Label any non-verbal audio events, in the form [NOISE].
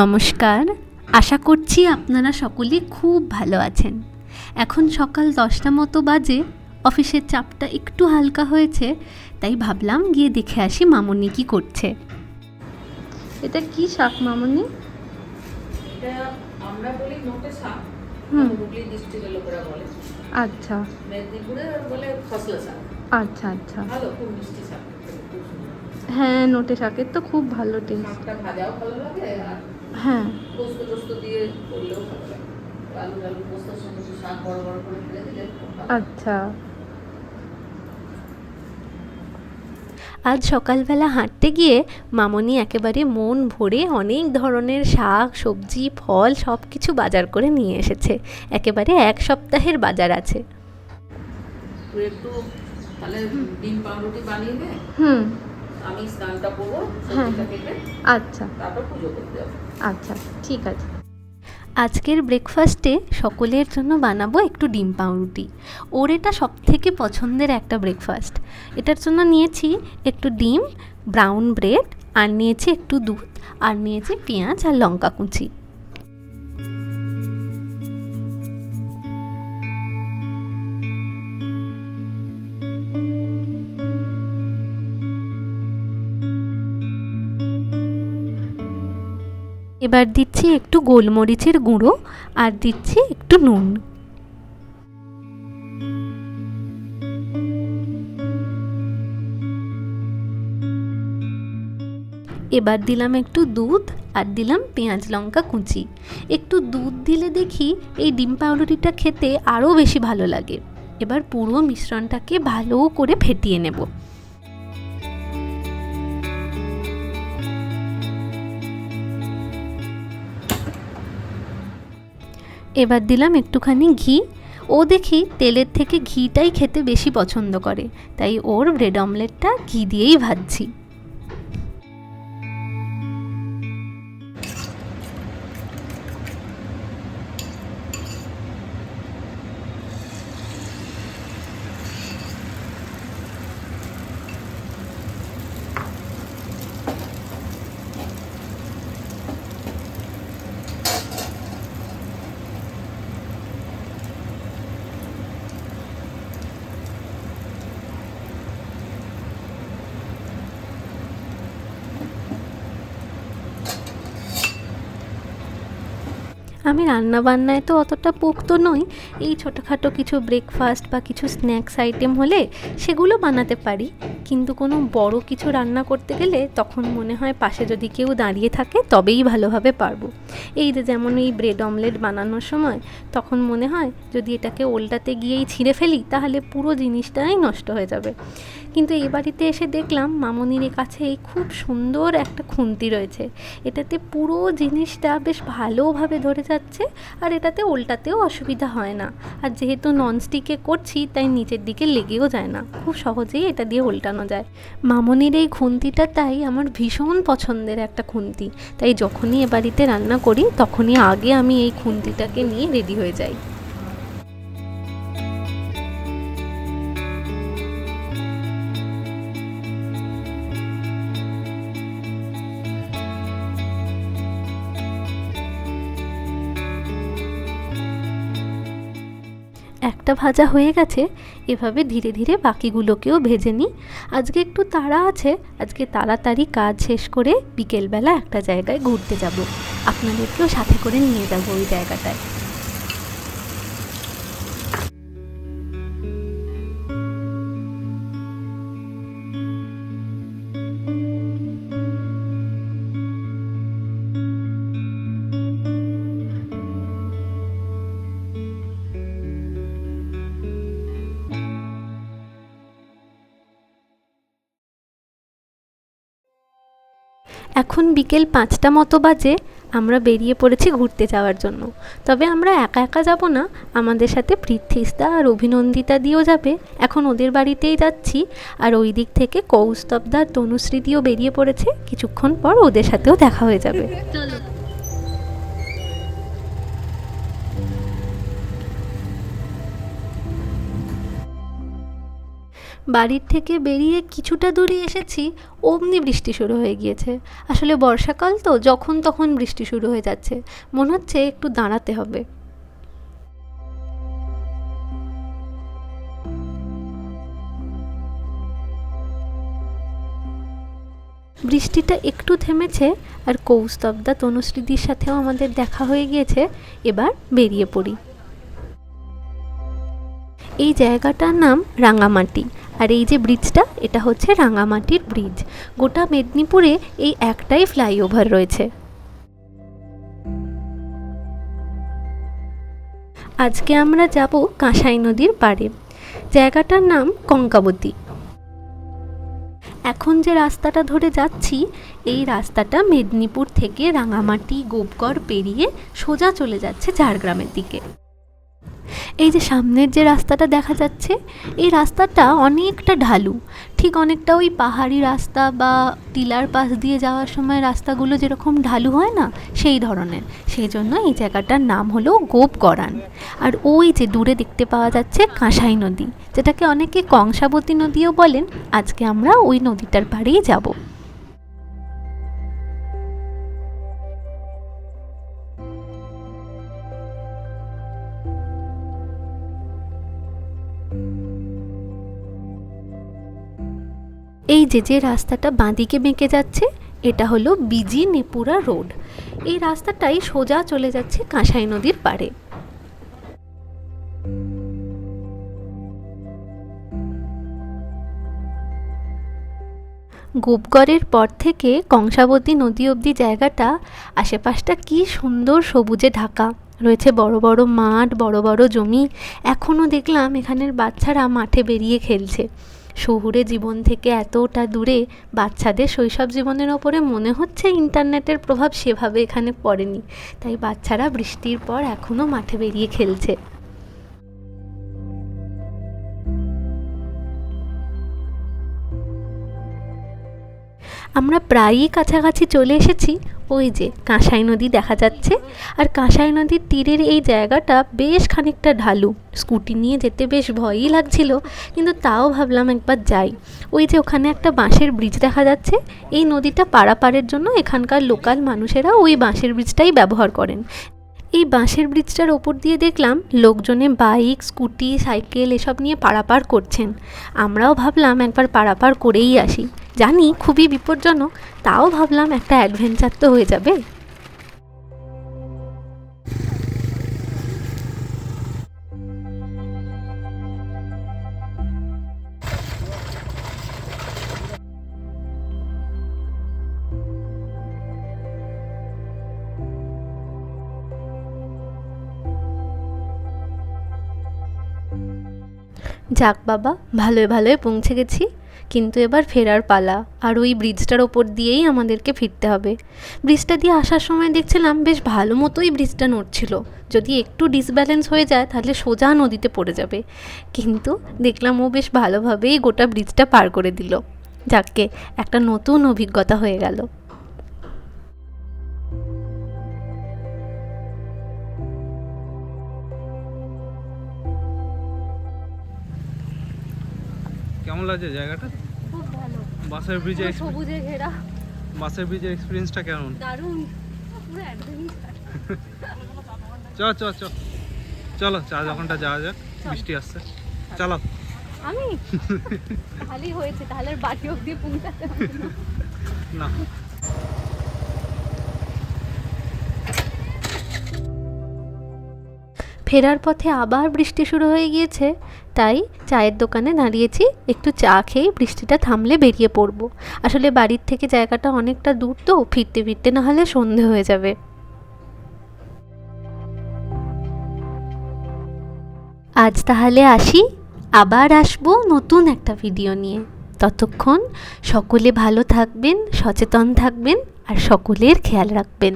নমস্কার। আশা করছি আপনারা সকলে খুব ভালো আছেন। এখন সকাল দশটা মতো বাজে অফিসের চাপটা একটু হালকা হয়েছে তাই ভাবলাম গিয়ে দেখে আসি মামনি কি করছে। এটা কি শাক মামনি? আমরা বলি নোটে শাক হুম। হুগলি ডিস্ট্রিক্টের লোকেরা বলে। আচ্ছা। মেদিনীপুরে বলে ফসলা শাক। আচ্ছা আচ্ছা। ভালো খুব মিষ্টি শাক। হ্যাঁ নোটে শাকের তো খুব ভালো টেস্ট শাকটা ভাজাও ভালো লাগে আর হ্যাঁ। পোস্ত টোস্ত দিয়ে করলেও ভালো লাগে। আলু আলু পোস্তর সঙ্গে একটু শাক বড় বড় করে ফেলে দিলে আচ্ছা। আজ সকালবেলা হাঁটতে গিয়ে মামনি একেবারে মন ভরে অনেক ধরনের শাক সবজি ফল সব কিছু বাজার করে নিয়ে এসেছে। একেবারে এক সপ্তাহের বাজার আছে। একটু তাহলে ডিম পাউরুটি বানিয়ে দে হুম। আমি স্নানটা করব হ্যাঁ। আচ্ছা। তারপর পুজো করতে যাব। আচ্ছা ঠিক আছে। আজকের ব্রেকফাস্টে সকলের জন্য বানাবো একটু ডিম পাউরুটি। ওর এটা সব থেকে পছন্দের একটা ব্রেকফাস্ট এটার জন্য নিয়েছি একটু ডিম ব্রাউন ব্রেড আর নিয়েছি একটু দুধ, আর নিয়েছি পেঁয়াজ আর লঙ্কা কুচি। এবার দিচ্ছি একটু গোলমরিচের গুঁড়ো আর দিচ্ছি একটু নুন। এবার দিলাম একটু দুধ আর দিলাম পেঁয়াজ লঙ্কা কুচি। একটু দুধ দিলে দেখি এই ডিম পাউরুটিটা খেতে আরও বেশি ভালো লাগে। এবার পুরো মিশ্রণটাকে ভালো করে ফেটিয়ে নেব। এবার দিলাম একটুখানি ঘি। ও দেখি তেলের থেকে ঘিটাই খেতে বেশি পছন্দ করে, তাই ওর ব্রেড অমলেটটা ঘি দিয়েই ভাজছি। আমি রান্না বান্নায় তো অতটা পোক্ত নই। এই ছোটোখাটো কিছু ব্রেকফাস্ট বা কিছু স্ন্যাক্স আইটেম হলে সেগুলো বানাতে পারি। কিন্তু কোনো বড় কিছু রান্না করতে গেলে তখন মনে হয় পাশে যদি কেউ দাঁড়িয়ে থাকে তবেই ভালোভাবে পারব। এই যে যেমন এই ব্রেড অমলেট বানানোর সময়, তখন মনে হয় যদি এটাকে ওল্টাতে গিয়েই ছিঁড়ে ফেলি, তাহলে পুরো জিনিসটাই নষ্ট হয়ে যাবে। কিন্তু এই বাড়িতে এসে দেখলাম মামনির কাছে এই খুব সুন্দর একটা খুন্তি রয়েছে। এটাতে পুরো জিনিসটা বেশ ভালোভাবে ধরে যাচ্ছে আর এটাতে উল্টাতেও অসুবিধা হয় না। আর যেহেতু ননস্টিকে করছি, তাই নিচের দিকে লেগেও যায় না। খুব সহজেই এটা দিয়ে উল্টানো যায়। মামনির এই খুন্তিটা তাই আমার ভীষণ পছন্দের একটা খুন্তি। তাই যখনই এ বাড়িতে রান্না করি, তখনই আগে আমি এই খুন্তিটাকে নিয়ে রেডি হয়ে যাই। একটা ভাজা হয়ে গেছে, এভাবে ধীরে ধীরে বাকিগুলোকেও ভেজে নিই। আজকে একটু তাড়া আছে, আজকে তাড়াতাড়ি কাজ শেষ করে বিকেলবেলা একটা জায়গায় ঘুরতে যাব। আপনাদেরকেও সাথে করে নিয়ে যাব ওই জায়গাটায়। এখন বিকেল পাঁচটা মতো বাজে, আমরা বেরিয়ে পড়েছি ঘুরতে যাওয়ার জন্য। তবে আমরা একা একা যাব না, আমাদের সাথে পৃথ্বীস্তা আর অভিনন্দিতা দিয়েও যাবে। এখন ওদের বাড়িতেই যাচ্ছি, আর ওই দিক থেকে কৌস্তবদা তনুশ্রী দিয়েও বেরিয়ে পড়েছে, কিছুক্ষণ পর ওদের সাথেও দেখা হয়ে যাবে। বাড়ির থেকে বেরিয়ে কিছুটা দূরে এসেছি, অমনি বৃষ্টি শুরু হয়ে গিয়েছে। আসলে বর্ষাকাল তো, যখন তখন বৃষ্টি শুরু হয়ে যাচ্ছে। মনে হচ্ছে একটু দাঁড়াতে হবে। বৃষ্টিটা একটু থেমেছে, আর কৌস্তবদা তনুশ্রীদির সাথেও আমাদের দেখা হয়ে গিয়েছে। এবার বেরিয়ে পড়ি। এই জায়গাটার নাম রাঙামাটি। আর এই যে ব্রিজটা এটা হচ্ছে রাঙামাটির ব্রিজ গোটা মেদিনীপুরে এই একটাই ফ্লাইওভার রয়েছে। আজকে আমরা যাব কাঁসাই নদীর পাড়ে। জায়গাটার নাম কঙ্কাবতী। এখন যে রাস্তাটা ধরে যাচ্ছি, এই রাস্তাটা মেদিনীপুর থেকে রাঙামাটি, গোপগড় পেরিয়ে সোজা চলে যাচ্ছে ঝাড়গ্রামের দিকে। এই যে সামনের যে রাস্তাটা দেখা যাচ্ছে, এই রাস্তাটা অনেকটা ঢালু। ঠিক অনেকটা ওই পাহাড়ি রাস্তা বা টিলার পাশ দিয়ে যাওয়ার সময় রাস্তাগুলো যেরকম ঢালু হয় না, সেই ধরনের। সেই জন্য এই জায়গাটার নাম হলো গোপগড়ান আর ওই যে দূরে দেখতে পাওয়া যাচ্ছে কাঁসাই নদী, যেটাকে অনেকে কংসাবতী নদীও বলেন। আজকে আমরা ওই নদীটার পাড়েই যাব। যে যে রাস্তাটা বাঁদিকে বেঁকে যাচ্ছে, এটা হলো বিজি নেপুরা রোড। এই রাস্তাটাই সোজা চলে যাচ্ছে কাঁসাই নদীর পাড়ে। গোপগড়ের পর থেকে কংসাবতী নদী অবধি জায়গাটা, আশেপাশটা কি সুন্দর সবুজে ঢাকা। রয়েছে বড় বড় মাঠ, বড় বড় জমি। এখনও দেখলাম এখানের বাচ্চারা মাঠে বেরিয়ে খেলছে। শহুরে জীবন থেকে এতটা দূরে বাচ্চাদের শৈশব জীবনের ওপরে মনে হচ্ছে ইন্টারনেটের প্রভাব সেভাবে এখানে পড়েনি। তাই বাচ্চারা বৃষ্টির পর এখনও মাঠে বেরিয়ে খেলছে। আমরা প্রায়ই কাছাকাছি চলে এসেছি ওই যে কাঁসাই নদী দেখা যাচ্ছে। আর কাঁসাই নদীর তীরের এই জায়গাটা বেশ খানিকটা ঢালু। স্কুটি নিয়ে যেতে বেশ ভয়ই লাগছিল, কিন্তু তাও ভাবলাম একবার যাই। ওই যে ওখানে একটা বাঁশের ব্রিজ দেখা যাচ্ছে, এই নদীটা পারাপারের জন্য এখানকার লোকাল মানুষেরা ওই বাঁশের ব্রিজটাই ব্যবহার করেন। এই বাঁশের ব্রিজটার ওপর দিয়ে দেখলাম লোকজনে বাইক, স্কুটি, সাইকেল এসব নিয়ে পারাপার করছেন। আমরাও ভাবলাম একবার পারাপার করেই আসি। জানি খুবই বিপজ্জনক, তাও ভাবলাম একটা অ্যাডভেঞ্চার তো হয়ে যাবে। যাক বাবা ভালোই ভালোই পৌঁছে গেছি। কিন্তু এবার ফেরার পালা, আর ওই ব্রিজটার ওপর দিয়েই আমাদেরকে ফিরতে হবে। ব্রিজটা দিয়ে আসার সময় দেখছিলাম বেশ ভালো মতোই ব্রিজটা নড়ছিল। যদি একটু ডিসব্যালেন্স হয়ে যায়, তাহলে সোজা নদীতে পড়ে যাবে। কিন্তু দেখলাম ও বেশ ভালোভাবেই গোটা ব্রিজটা পার করে দিল। যাককে একটা নতুন অভিজ্ঞতা হয়ে গেল। কেমন লাগছে জায়গাটা? খুব ভালো। বাসের ব্রিজে সবুজে ঘেরা। বাসের ব্রিজের এক্সপিরিয়েন্সটা কেমন? দারুণ। পুরো অ্যাডভেঞ্চার চ চ চ চলো। চা দোকানটা যাওয়া যাক বৃষ্টি আসছে। চলো। আমি? [LAUGHS] খালি হয়েছে তাহলে বাকি বাড়ি অবধি পৌঁছাতে। না। ফেরার পথে আবার বৃষ্টি শুরু হয়ে গিয়েছে। তাই চায়ের দোকানে দাঁড়িয়েছি, একটু চা খেয়ে বৃষ্টিটা থামলে বেরিয়ে পড়ব। আসলে বাড়ির থেকে জায়গাটা অনেকটা দূর তো, ফিরতে ফিরতে না হলে সন্ধে হয়ে যাবে। আজ তাহলে আসি, আবার আসব নতুন একটা ভিডিও নিয়ে। ততক্ষণ সকলে ভালো থাকবেন, সচেতন থাকবেন, আর সকলের খেয়াল রাখবেন।